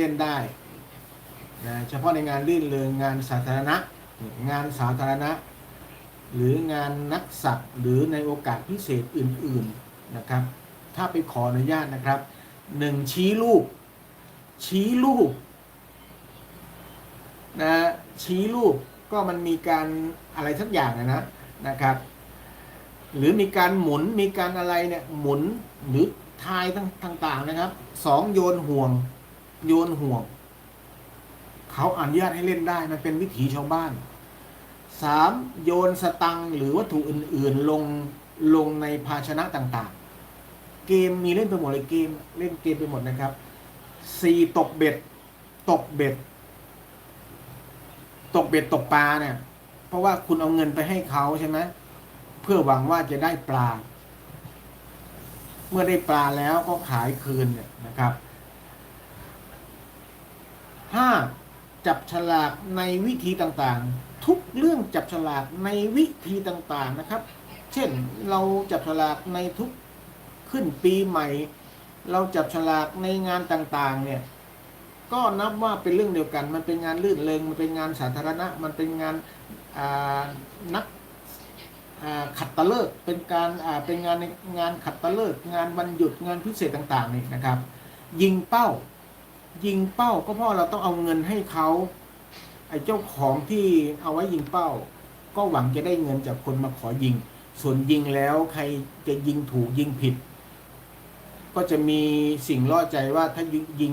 เล่นได้นะเฉพาะในงานลื่นเริงงานสาธารณะ งานสาธารณะ หรืองานนักสัตว์หรือในโอกาสพิเศษอื่นๆนะครับ ถ้าไปขออนุญาตนะครับหนึ่งชี้รูปชี้รูปนะชี้รูปก็มันมีการอะไรสักอย่างนะนะนะครับ หรือมีการหมุนมีการอะไรเนี่ยหมุนหรือทายต่างๆนะครับสองโยนห่วง โยนห่วง เขาอนุญาตให้เล่นได้มันเป็นวิถีชาวบ้านสามโยนสตังหรือวัตถุอื่น ๆ ลงลงในภาชนะต่างๆ เกมมีเล่นไปหมดเลยเกมเล่นเกมไปหมดนะครับสี่ตกเบ็ด ตกเบ็ด ตกเบ็ดตกปลาเนี่ย เพราะว่าคุณเอาเงินไปให้เขาใช่ไหมเพื่อหวังว่าจะได้ปลา เมื่อได้ปลาแล้วก็ขายคืนเนี่ยนะครับ ห้าจับฉลากในวิธีต่างๆ ทุกเรื่องจับฉลากในวิธีต่างๆนะครับ เช่นเราจับฉลากในทุกขึ้นปีใหม่ เราจับฉลากในงานต่างๆเนี่ยก็นับว่าเป็นเรื่องเดียวกัน มันเป็นงานลื่นเลงมันเป็นงานสาธารณะ มันเป็นงานนักขัดตะเลิก เป็นการเป็นงานในงานขัดตะเลิก งานวันหยุดงานพิเศษต่างๆนี่นะครับ ยิงเป้า ยิงเป้าก็เพราะเราต้องเอาเงินให้เขาไอ้เจ้าของที่เอาไว้ยิงเป้า ก็หวังจะได้เงินจากคนมาขอยิง ส่วนยิงแล้วใครจะยิงถูกยิงผิด ก็จะมีสิ่งล่อใจว่าถ้ายิง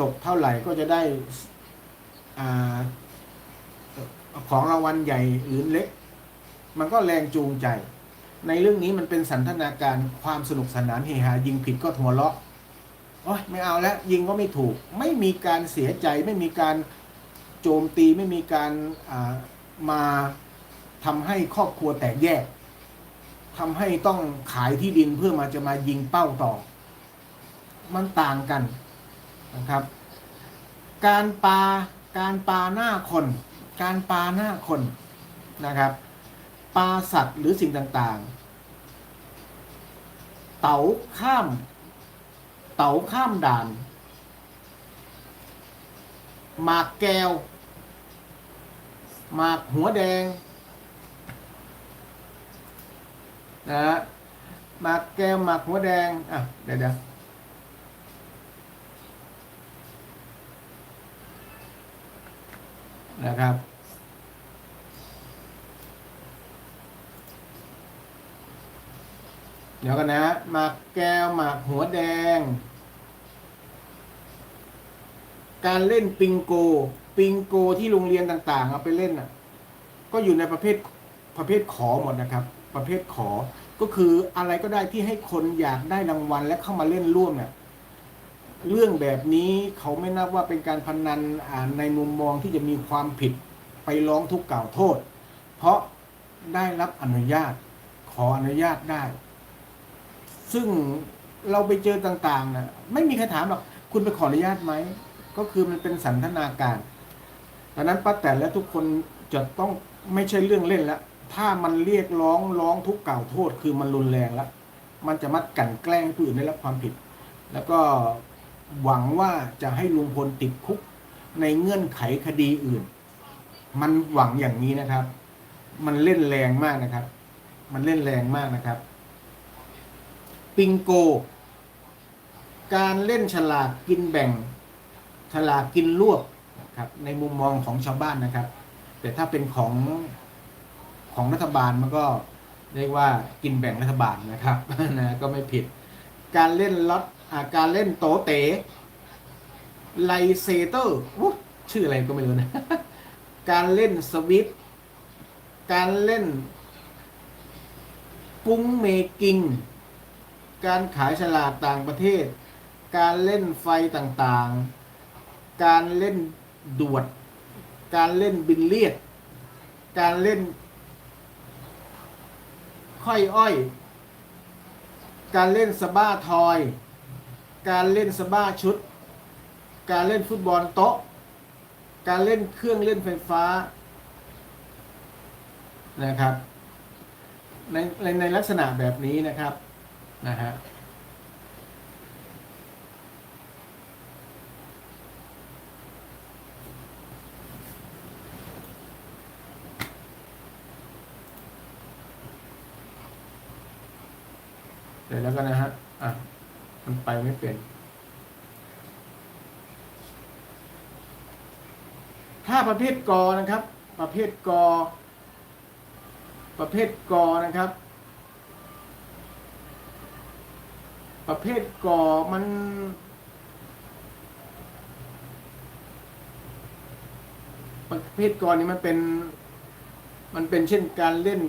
ตกเท่าไหร่ก็จะได้อาของรางวัลใหญ่หรือเล็ก มันก็แรงจูงใจ ในเรื่องนี้มันเป็นสันทนาการความสนุกสนานเฮฮายิงผิดก็หัวเราะ โอ๊ยไม่เอาแล้วยิงก็ไม่ถูก ไม่มีการเสียใจไม่มีการโจมตีไม่มีการมาทำให้ครอบครัวแตกแยกทำให้ต้องขายที่ดินเพื่อมาจะมายิงเป้าต่อ มันต่างกันนะครับ การปาการปาหน้าคน การปาหน้าคนนะครับ ปาสัตว์หรือสิ่งต่างๆ เต๋าข้าม เต๋าข้ามด่าน หมากแก้ว หมากหัวแดงนะฮะหมากแก้วหมากหัวแดง อะ เดี๋ยวเดี๋ยวนะครับ เดี๋ยวกันนะหมากแก้วหมากหัวแดง การเล่นปิงโก ปิงโกที่โรงเรียนต่างๆ เอาไปเล่นอะ ก็อยู่ในประเภทประเภทขอหมดนะครับ ประเภทขอก็คืออะไรก็ได้ที่ให้คนอยากได้รางวัลและเข้ามาเล่นร่วมเนี่ยเรื่องแบบนี้เขาไม่นับว่าเป็นการพนันอ่าในมุมมองที่จะมีความผิดไปร้องทุกข์กล่าวโทษ เพราะได้รับอนุญาตขออนุญาตได้ ซึ่งเราไปเจอต่างๆนะไม่มีใครถามหรอกคุณไปขออนุญาตไหม ก็คือมันเป็นสันทนาการดังนั้นป้าแตนและทุกคนจะต้องไม่ใช่เรื่องเล่นแล้วถ้ามันเรียกร้องร้องทุกข์กล่าวโทษคือมันรุนแรงแล้ว มันจะมัดกันแกล้งผู้อื่นได้รับความผิด แล้วก็หวังว่าจะให้ลุงพลติดคุกในเงื่อนไขคดีอื่น มันหวังอย่างนี้นะครับ มันเล่นแรงมากนะครับ มันเล่นแรงมากนะครับ ปิงโก การเล่นฉลากกินแบ่ง ฉลากกินรวบนะครับในมุมมองของชาวบ้านนะครับ แต่ถ้าเป็นของของรัฐบาลมันก็เรียกว่ากินแบ่งรัฐบาลนะครับนะก็ไม่ผิด การเล่นล็อตอการเล่นโตเต๋ไลเซเตอร์ชื่ออะไรก็ไม่รู้นะ การเล่นสวิตการเล่นปุ้งเมกิง การขายฉลากต่างประเทศ การเล่นไฟต่างๆ การเล่นดวด การเล่นบินเลียด การเล่น ค่อยอ้อย การเล่นสบ้าทอย การเล่นสบ้าชุด การเล่นฟุตบอลโต๊ะ การเล่นเครื่องเล่นไฟฟ้านะครับในในในลักษณะแบบนี้นะครับ นะฮะเดี๋ยวแล้วกันนะฮะ อะ มันไปไม่เป็น ถ้าประเภทกอนะครับ ประเภทกอ ประเภทกอนะครับ ประเภทกอมัน ประเภทกอนี่มันเป็น มันเป็นเช่นการเล่น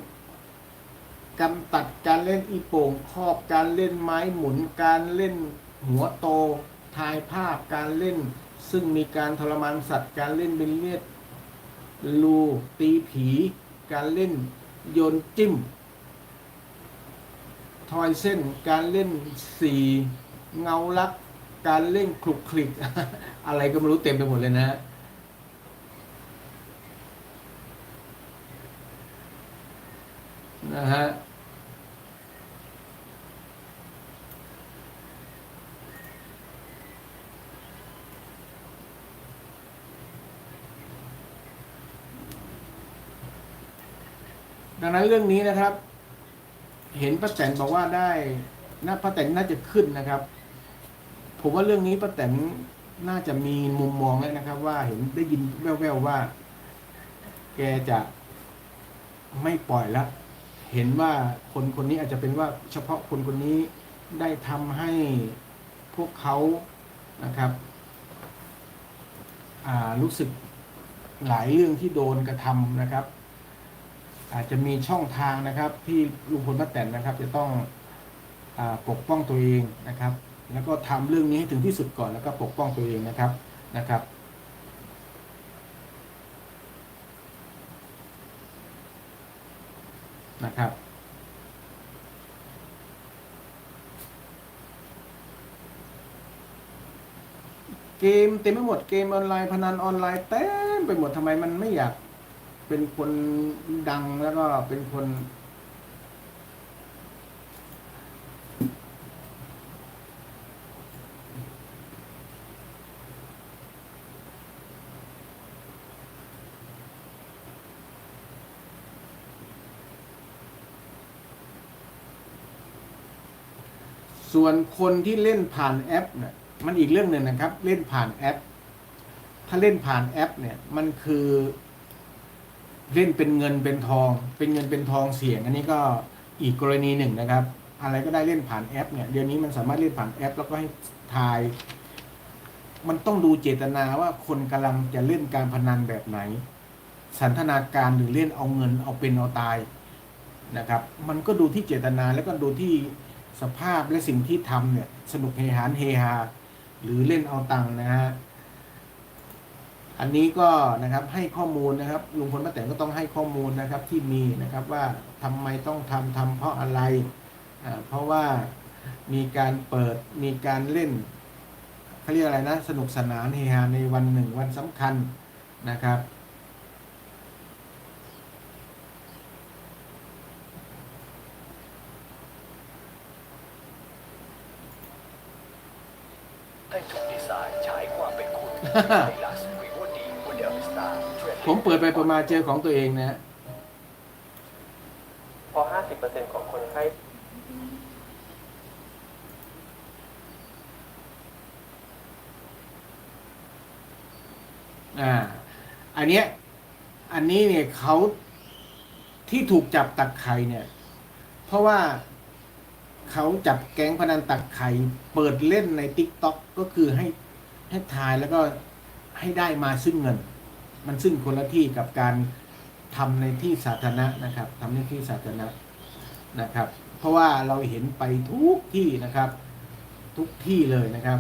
กำตัดการเล่นอีโป่งครอบการเล่นไม้หมุนการเล่นหัวโตทายภาพการเล่น ซึ่งมีการทรมานสัตว์การเล่นเป็นเลียดลูตีผี การเล่นโยนจิ้ม อยเส้น การเล่นสีเงาลัก การเล่นคลุกคลิก อะไรก็ไม่รู้เต็มไปหมดเลยนะฮะนะฮะดังนั้นเรื่องนี้นะครับ เห็นป้าแตนบอกว่าได้น่าป้าแตนน่าจะขึ้นนะครับ ผมว่าเรื่องนี้ป้าแตนน่าจะมีมุมมองแล้วนะครับ ว่าเห็นได้ยินแว่วๆว่า แกจะไม่ปล่อยละเห็นว่าคนคนนี้อาจจะเป็นว่าเฉพาะคนคนนี้ได้ทำให้พวกเขานะครับอ่ารู้สึกหลายเรื่องที่โดนกระทำนะครับ อาจจะมีช่องทางนะครับ ที่ลุงพลป้าแตนนะครับ จะต้องอปกป้องตัวเองนะครับ แล้วก็ทำเรื่องนี้ให้ถึงที่สุดก่อนแล้วก็ปกป้องตัวเองนะครับนะครับนะครับเกมเต็มไปหมดเกมออนไลน์พนันออนไลน์เต็มไปหมดทำไมมันไม่อยาก เป็นคนดังแล้วก็เป็นคน ส่วนคนที่เล่นผ่านแอปเนี่ยมันอีกเรื่องหนึ่งนะครับ เล่นผ่านแอป ถ้าเล่นผ่านแอปเนี่ยมันคือ เล่นเป็นเงินเป็นทอง เป็นเงินเป็นทองเสี่ยง อันนี้ก็อีกกรณีหนึ่งนะครับ อะไรก็ได้เล่นผ่านแอปเนี่ยเดี๋ยวนี้มันสามารถเล่นผ่านแอป แล้วก็ให้ทาย มันต้องดูเจตนาว่าคนกำลังจะเล่นการพนันแบบไหน สันทนาการหรือเล่นเอาเงินเอาเป็นเอาตายนะครับ มันก็ดูที่เจตนาแล้วก็ดูที่สภาพและสิ่งที่ทำเนี่ยสนุกเฮฮานเฮฮาหรือเล่นเอาตังค์นะฮะ อันนี้ก็นะครับให้ข้อมูลนะครับลุงพลป้าแตนก็ต้องให้ข้อมูลนะครับที่มีนะครับว่าทำไมต้องทำทำเพราะอะไรอ่าเพราะว่ามีการเปิดมีการเล่นเขาเรียกอะไรนะสนุกสนานเฮฮาในวันหนึ่งวันสำคัญนะครับให้ทุกดีไซน์ฉายความเป็นคุณ ผมเปิดไปประมาณเจอของตัวเองนะฮะพอ50%ของคนไข้อ่า อันเนี้ย อันนี้เนี่ยเขาที่ถูกจับตักไข่เนี่ย เพราะว่าเขาจับแก๊งพนันตักไข่เปิดเล่นในติ๊กต็อกก็คือให้ให้ทายแล้วก็ให้ได้มาซึ่งเงิน มันซึ่งคนละที่กับการทำในที่สาธารณะนะครับทำในที่สาธารณะนะครับ เพราะว่าเราเห็นไปทุกที่นะครับ ทุกที่เลยนะครับ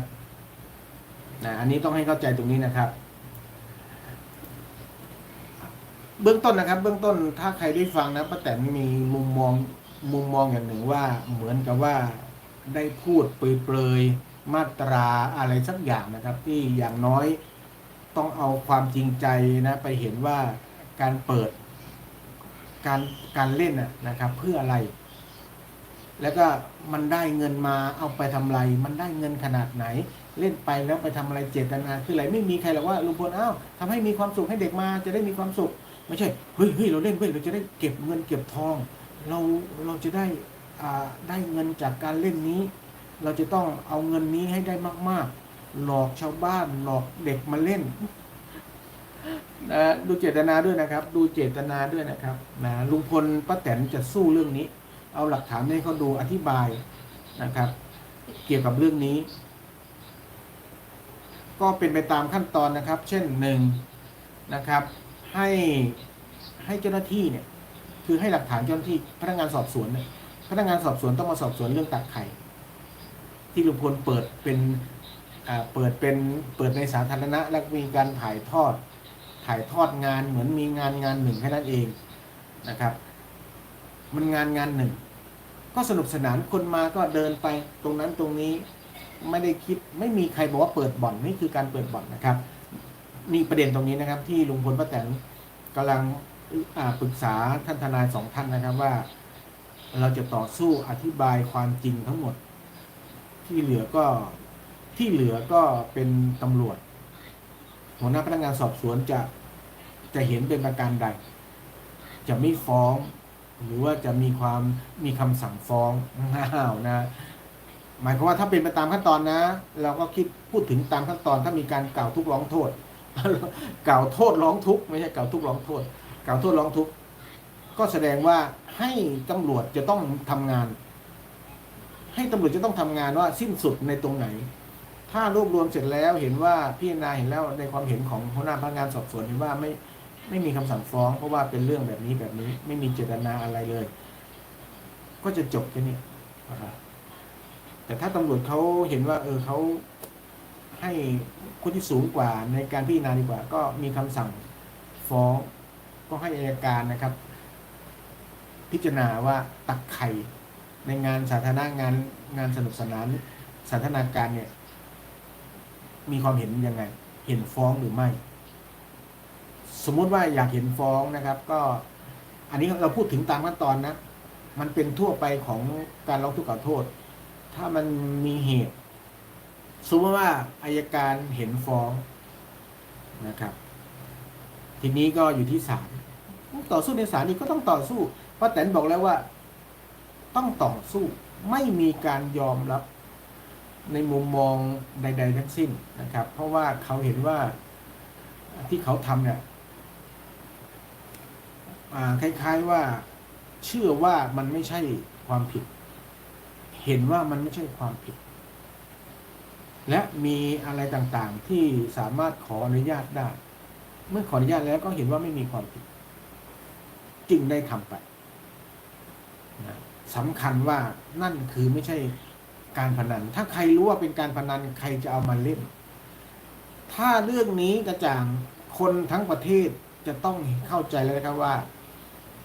นะอันนี้ต้องให้เข้าใจตรงนี้นะครับ เบื้องต้นนะครับ เบื้องต้นถ้าใครได้ฟังนะป้าแตนมีมุมมองมุมมองอย่างหนึ่งว่าเหมือนกับว่าได้พูดเปรยๆมาตราอะไรสักอย่างนะครับ ที่อย่างน้อย ต้องเอาความจริงใจนะไปเห็นว่าการเปิดการการเล่นนะครับ เพื่ออะไร แล้วก็มันได้เงินมาเอาไปทำอะไร มันได้เงินขนาดไหน เล่นไปแล้วไปทำอะไรเจตนาคืออะไรไม่มีใครหรอกว่าลุงพลอ้าวทำให้มีความสุขให้เด็กมาจะได้มีความสุข ไม่ใช่เฮ้ยเฮ้ยเราเล่นเว้ยเราจะได้เก็บเงินเก็บทอง เราเราจะได้อ่าได้เงินจากการเล่นนี้ เราจะต้องเอาเงินนี้ให้ได้มาก ๆ หลอกชาวบ้านหลอกเด็กมาเล่นนะดูเจตนาด้วยนะครับ ดูเจตนาด้วยนะครับนะลุงพลป้าแตนจะสู้เรื่องนี้ เอาหลักฐานให้เขาดูอธิบายนะครับ เกี่ยวกับเรื่องนี้ ก็เป็นไปตามขั้นตอนนะครับ เช่นหนึ่งนะครับ ให้ให้เจ้าหน้าที่เนี่ย คือให้หลักฐานเจ้าหน้าที่พนักงานสอบสวนเนี่ยพนักงานสอบสวนต้องมาสอบสวนเรื่องตักไข่ที่ลุงพลเปิดเป็น เปิดเป็นเปิดในสาธารณะและมีการถ่ายทอดถ่ายทอดงานเหมือนมีงานงานหนึ่งแค่นั้นเองนะครับ มันงานงานหนึ่ง ก็สนุกสนานคนมาก็เดินไปตรงนั้นตรงนี้ไม่ได้คิดไม่มีใครบอกว่าเปิดบ่อนนี่คือการเปิดบ่อนนะครับนี่ประเด็นตรงนี้นะครับ ที่ลุงพลป้าแตนกำลังอ่าปรึกษาท่านทนายสองท่านนะครับว่า เราจะต่อสู้อธิบายความจริงทั้งหมด ที่เหลือก็ ที่เหลือก็เป็นตำรวจ หัวหน้าพนักงานสอบสวนจะจะเห็นเป็นประการใด จะไม่ฟ้อง หรือว่าจะมีความมีคำสั่งฟ้องอ้าวนะ หมายความว่าถ้าเป็นไปตามขั้นตอนนะ เราก็คิดพูดถึงตามขั้นตอน ถ้ามีการกล่าวทุกข์ร้องโทษ กล่าวโทษร้องทุกข์ไม่ใช่กล่าวทุกข์ร้องโทษ กล่าวโทษร้องทุกข์ก็แสดงว่าให้ตำรวจจะต้องทำงาน ให้ตำรวจจะต้องทำงานว่าสิ้นสุดในตรงไหน ถ้ารวบรวมเสร็จแล้วเห็นว่าพี่นาเห็นแล้วในความเห็นของหัวหน้าพนักงานสอบสวนเห็นว่าไม่ไม่มีคำสั่งฟ้อง เพราะว่าเป็นเรื่องแบบนี้แบบนี้ ไม่มีเจตนาอะไรเลย ก็จะจบแค่นี้แต่ถ้าตำรวจเขาเห็นว่า เออเขาให้คนที่สูงกว่าในการพิจารณาดีกว่า ก็มีคำสั่งฟ้อง ก็ให้อัยการนะครับ พิจารณาว่าตักไข่ในงานสาธารณะงานงานสนุกสนานสันทนาการเนี่ย มีความเห็นยังไง เห็นฟ้องหรือไม่ สมมุติว่าอยากเห็นฟ้องนะครับ ก็ อันนี้เราพูดถึงตามขั้นตอนนะ มันเป็นทั่วไปของการร้องทุกข์กล่าวโทษ ถ้ามันมีเหตุ สมมติว่าอายการเห็นฟ้องนะครับ ทีนี้ก็อยู่ที่ศาลต่อสู้ในศาลนี่ก็ต้องต่อสู้ป้าแตนบอกแล้วว่า ต้องต่อสู้ไม่มีการยอมรับ ในมุมมองใด ๆ ทั้งสิ้นนะครับ เพราะว่าเขาเห็นว่าที่เขาทำเนี่ยคล้ายๆว่าเชื่อว่ามันไม่ใช่ความผิด เห็นว่ามันไม่ใช่ความผิด และมีอะไรต่างๆที่สามารถขออนุญาตได้ เมื่อขออนุญาตแล้วก็เห็นว่าไม่มีความผิด จึงได้ทำไปสำคัญว่านั่นคือไม่ใช่ การพนัน ถ้าใครรู้ว่าเป็นการพนันใครจะเอามาเล่น ถ้าเรื่องนี้กระจ่างคนทั้งประเทศจะต้องเข้าใจแล้วนะครับว่า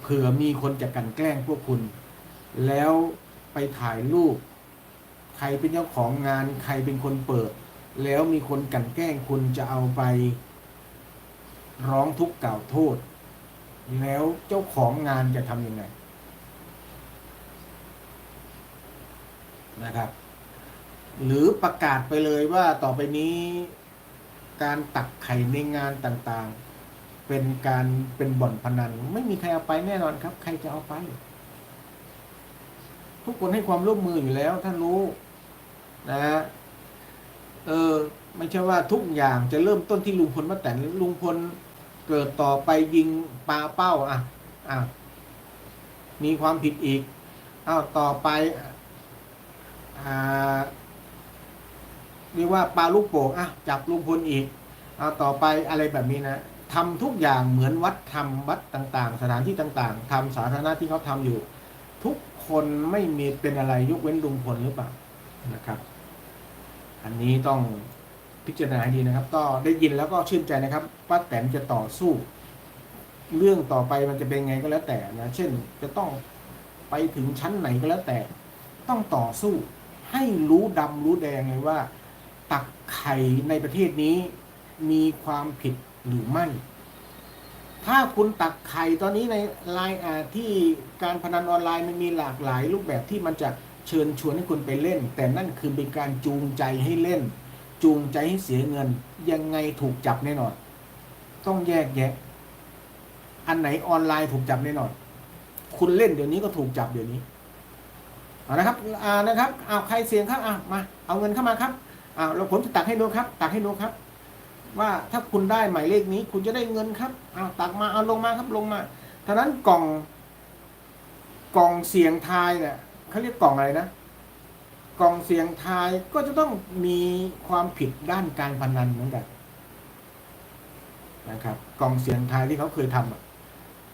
เผื่อมีคนจะกันแกล้งพวกคุณ แล้วไปถ่ายรูป ใครเป็นเจ้าของงานใครเป็นคนเปิด แล้วมีคนกันแกล้งคุณจะเอาไป ร้องทุกข์กล่าวโทษ แล้วเจ้าของงานจะทำยังไง นะครับ หรือประกาศไปเลยว่าต่อไปนี้การตักไข่ในงานต่างๆ เป็นการเป็นบ่อนพนัน ไม่มีใครเอาไปแน่นอนครับ ใครจะเอาไป ทุกคนให้ความร่วมมืออยู่แล้วท่านรู้นะฮะเออไม่ใช่ว่าทุกอย่างจะเริ่มต้นที่ลุงพลมาแต่นลุงพลเกิดต่อไปยิงปลาเป้าอะอะมีความผิดอีกอ้าวต่อไปอ เรียกว่าปลาลูกโป่งอะจับลุงพลอีกเอาต่อไปอะไรแบบนี้นะทำทุกอย่างเหมือนวัดทำวัดต่างๆ สถานที่ต่างๆทำสาธารณะที่เขาทำอยู่ ทุกคนไม่มีเป็นอะไรยกเว้นลุงพลหรือเปล่านะครับ อันนี้ต้องพิจารณาให้ดีนะครับ ก็ได้ยินแล้วก็ชื่นใจนะครับป้าแตนจะต่อสู้ เรื่องต่อไปมันจะเป็นไงก็แล้วแต่นะเช่น จะต้องไปถึงชั้นไหนก็แล้วแต่ ต้องต่อสู้ ให้รู้ดำรู้แดงเลยว่า ตักไข่ในประเทศนี้มีความผิดหรือไม่ ถ้าคุณตักไข่ตอนนี้ในไลน์ที่การพนันออนไลน์มันมีหลากหลายรูปแบบที่มันจะเชิญชวนให้คุณไปเล่น แต่นั่นคือเป็นการจูงใจให้เล่น จูงใจให้เสียเงิน ยังไงถูกจับแน่นอน ต้องแยกแยะ อันไหนออนไลน์ถูกจับแน่นอน คุณเล่นเดี๋ยวนี้ก็ถูกจับเดี๋ยวนี้ เอานะครับอ่านะครับเอาใครเสียงครับอะมา เอาเงินเข้ามาครับอ่าเราผมจะตักให้ดูครับ ตักให้ดูครับ ว่าถ้าคุณได้หมายเลขนี้ คุณจะได้เงินครับเอาตักมาเอาลงมาครับลงมาท่านั้นกล่อง กล่องเสียงทายเนี่ยเขาเรียกกล่องอะไรนะกล่องเสียงทายก็จะต้องมีความผิดด้านการพนันเหมือนกันนะครับ กล่องเสียงทายที่เขาเคยทำอะ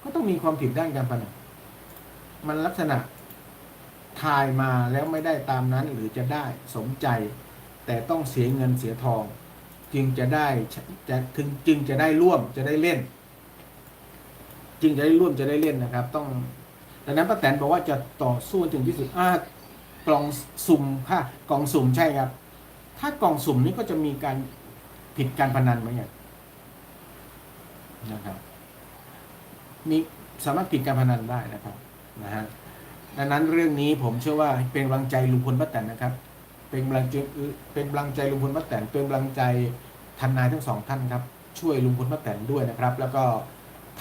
ก็ต้องมีความผิดด้านการพนันมันลักษณะ ทายมาแล้วไม่ได้ตามนั้นหรือจะได้สมใจ แต่ต้องเสียเงินเสียทอง จึงจะได้จะถึงจึงจะได้ร่วมจะได้เล่น จึงจะได้ร่วมจะได้เล่นนะครับ ต้องดังนั้นป้าแตนบอกว่าจะต่อสู้ถึงที่สุดอ่ากล่องสุ่มค่ะกล่องสุ่มใช่ครับ ถ้ากล่องสุ่มนี้ก็จะมีการผิดการพนันไหมเนี่ยนะครับมีสามารถผิดการพนันได้นะครับนะฮะ ดังนั้นเรื่องนี้ผมเชื่อว่าเป็นกำลังใจลุงพลป้าแตนนะครับ เป็นกำลังใจเป็นกำลังใจลุงพลป้าแตนเป็นกำลังใจทนายทั้งสองท่านครับ ช่วยลุงพลป้าแตนด้วยนะครับ แล้วก็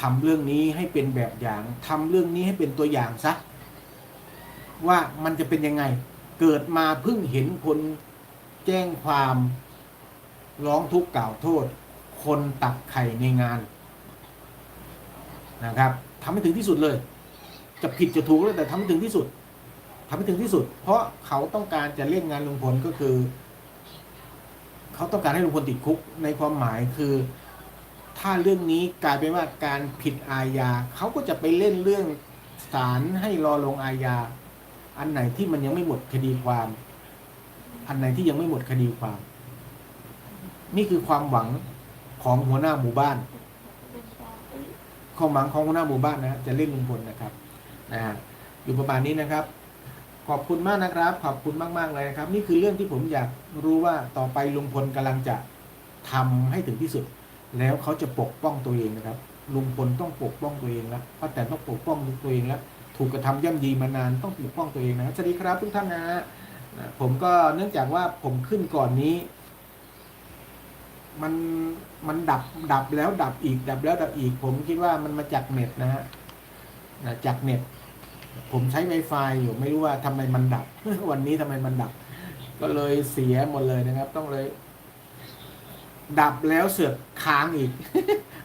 ทำเรื่องนี้ให้เป็นแบบอย่างทำเรื่องนี้ให้เป็นตัวอย่างซะว่ามันจะเป็นยังไง เกิดมาเพิ่งเห็นคนแจ้งความร้องทุกข์กล่าวโทษ คนตักไข่ในงานนะครับทำให้ถึงที่สุดเลย จะผิดจะถูกแล้วแต่ทำให้ถึงที่สุดทำให้ถึงที่สุด เพราะเขาต้องการจะเล่นงานลุงพลก็คือ เขาต้องการให้ลุงพลติดคุกในความหมายคือ ถ้าเรื่องนี้กลายเป็นว่าการผิดอาญาเขาก็จะไปเล่นเรื่องศาลให้รอลงอาญาอันไหนที่มันยังไม่หมดคดีความ อันไหนที่ยังไม่หมดคดีความ นี่คือความหวังของหัวหน้าหมู่บ้าน ความหวังของหัวหน้าหมู่บ้านนะฮะจะเล่นลุงพลนะครับ นะฮะอยู่ประมาณนี้นะครับ ขอบคุณมากนะครับ ขอบคุณมาก ๆ เลยนะครับ นี่คือเรื่องที่ผมอยากรู้ว่าต่อไปลุงพลกำลังจะทำให้ถึงที่สุด แล้วเขาจะปกป้องตัวเองนะครับลุงพลต้องปกป้องตัวเองแล้วป้าแตนต้องปกป้องตัวเองแล้วถูกกระทำย่ำยีมานานต้องปกป้องตัวเองนะสวัสดีครับทุกท่านนะฮะผมก็เนื่องจากว่าผมขึ้นก่อนนี้ มันมันดับดับแล้วดับอีก ดับแล้วดับอีก ผมคิดว่ามันมาจากเน็ตนะฮะจากเน็ต ผมใช้ Wi-Fi อยู่ไม่รู้ว่าทำไมมันดับ วันนี้ทำไมมันดับ ก็เลยเสียหมดเลยนะครับ ต้องเลย ดับแล้วเสือกค้างอีก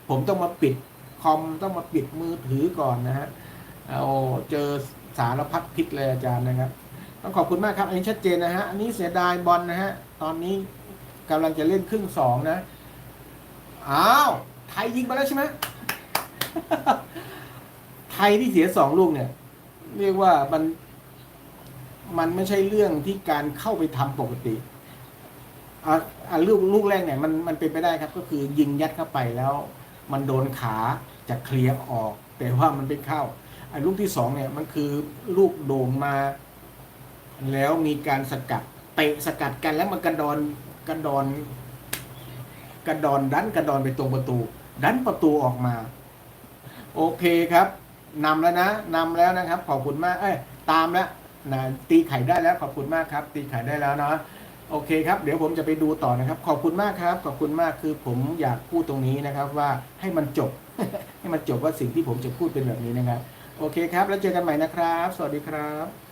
ผมต้องมาปิดคอมต้องมาปิดมือถือก่อนนะฮะเอาเจอสารพัดพิษเลยอาจารย์นะครับ ต้องขอบคุณมากครับ อันนี้ชัดเจนนะฮะ อันนี้เสียดายบอลนะฮะ ตอนนี้กำลังจะเล่นครึ่งสองนะ อ้าว ไทยยิงไปแล้วใช่ไหม ไทยที่เสียสองลูกเนี่ย เรียกว่ามันมันไม่ใช่เรื่องที่การเข้าไปทำปกติอะอะลูกลูกแรกเนี่ยมันมันเป็นไปได้ครับ ก็คือยิงยัดเข้าไปแล้ว มันโดนขาจะเคลียร์ออก แต่ว่ามันไม่เข้าไอ้ลูกที่สองเนี่ยมันคือลูกโด่งมา แล้วมีการสกัดเตะสกัดกันแล้วมันกระดอนกระดอนกระดอนดันกระดอนไปตรงประตู ดันประตูออกมา โอเคครับ นำแล้วนะนำแล้วนะครับ ขอบคุณมาก เอ้ยตามแล้วนะตีไข่ได้แล้วขอบคุณมากครับ ตีไข่ได้แล้วเนาะโอเคครับ เดี๋ยวผมจะไปดูต่อนะครับ ขอบคุณมากครับ ขอบคุณมากคือผมอยากพูดตรงนี้นะครับ ว่าให้มันจบ ให้มันจบว่าสิ่งที่ผมจะพูดเป็นแบบนี้นะครับ โอเคครับ แล้วเจอกันใหม่นะครับ สวัสดีครับ